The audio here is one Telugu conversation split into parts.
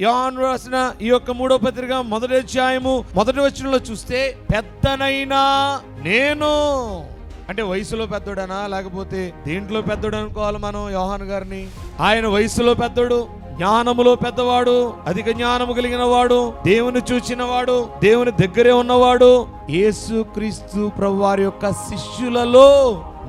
యోన్ రాసిన ఈ యొక్క మూడో పత్రిక మొదటి అధ్యాయము మొదటి వచనంలో చూస్తే పెద్దనైనా నేను. అంటే వయసులో పెద్దోడనా? లేకపోతే దేంట్లో పెద్దోడు అనుకోవాలి మనం యోహాన్ గారిని? ఆయన వయసులో పెద్దోడు జ్ఞానములో పెద్దవాడు అధిక జ్ఞానము కలిగిన వాడు దేవుని చూచిన వాడు దేవుని దగ్గరే ఉన్నవాడు యేసు క్రీస్తు ప్రభువారి యొక్క శిష్యులలో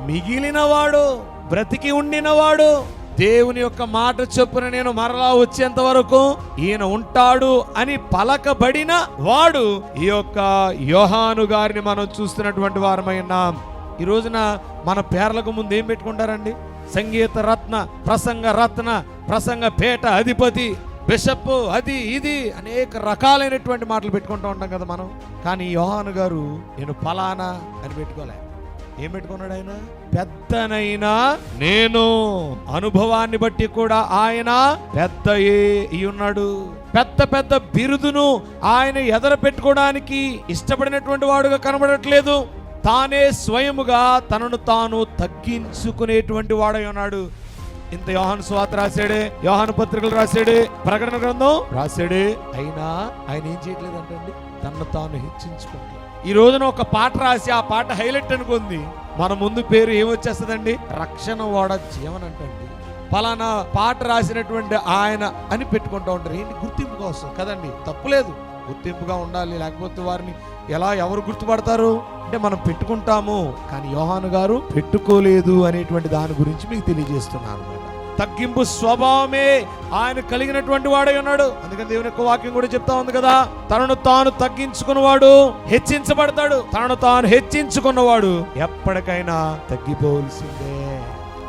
మిగిలినవాడు బ్రతికి ఉండినవాడు దేవుని యొక్క మాట చొప్పున నేను మరలా వచ్చేంత వరకు ఈయన ఉంటాడు అని పలకబడిన వాడు ఈ యొక్క యోహాను గారిని మనం చూస్తున్నటువంటి వారమై ఉన్నాం. ఈ రోజున మన పేర్లకు ముందు ఏం పెట్టుకుంటారండి? సంగీత రత్న ప్రసంగ రత్న ప్రసంగ పేట అధిపతి బిషప్ అది ఇది అనేక రకాలైనటువంటి మాటలు పెట్టుకుంటూ ఉంటాం కదా మనం. కానీ యోహాను గారు నేను ఫలానా అని పెట్టుకోలే. ఏం పెట్టుకున్నాడు ఆయన? పెద్దనైనా నేను. అనుభవాన్ని బట్టి కూడా ఆయన పెద్ద ఉన్నాడు పెద్ద పెద్ద బిరుదును ఆయన ఎదర పెట్టుకోవడానికి ఇష్టపడినటువంటి వాడుగా కనబడట్లేదు. తానే స్వయముగా తనను తాను తగ్గించుకునేటువంటి వాడై ఉన్నాడు. ఇంత యోహాను స్వాత రాశాడే యోహాను పత్రికలు రాశాడే ప్రకటన గ్రంథం రాశాడే. అయినా ఆయన ఏం చేయట్లేదు అంటండి తనను తాను హెచ్చించుకుంటాడు. ఈ రోజున ఒక పాట రాసి ఆ పాట హైలైట్ అనుకుంది. మన ముందు పేరు ఏమొచ్చేస్తుందండి? రక్షణ వాడ జీవన్ అంటండి ఫలానా పాట రాసినటువంటి ఆయన అని పెట్టుకుంటూ ఉంటారు. ఏంటి? గుర్తింపు కోసం. కదండి? తప్పులేదు గుర్తింపుగా ఉండాలి. లేకపోతే వారిని ఎలా ఎవరు గుర్తుపడతారు? అంటే మనం పెట్టుకుంటాము కానీ యోహాను గారు పెట్టుకోలేదు అనేటువంటి దాని గురించి మీకు తెలియజేస్తున్నాను అనమాట తగ్గింపు స్వభావమే ఆయన కలిగినటువంటి వాడై ఉన్నాడు. అందుకని దేవుని యొక్క వాక్యం కూడా చెప్తా ఉంది కదా తనను తాను తగ్గించుకున్నవాడు హెచ్చించబడతాడు. తనను తాను హెచ్చించుకున్నవాడు ఎప్పటికైనా తగ్గిపోవలసిందే.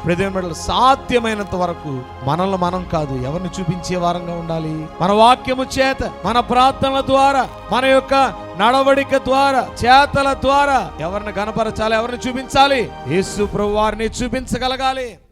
ప్రదేమడలు సాధ్యమైనంత వరకు మనల్ని మనం కాదు ఎవరిని చూపించే వారంగా ఉండాలి? మన వాక్యము చేత మన ప్రార్థనల ద్వారా మన యొక్క నడవడిక ద్వారా చేతల ద్వారా ఎవరిని గనపరచాలి ఎవరిని చూపించాలి? యేసు ప్రభు వారిని చూపించగలగాలి.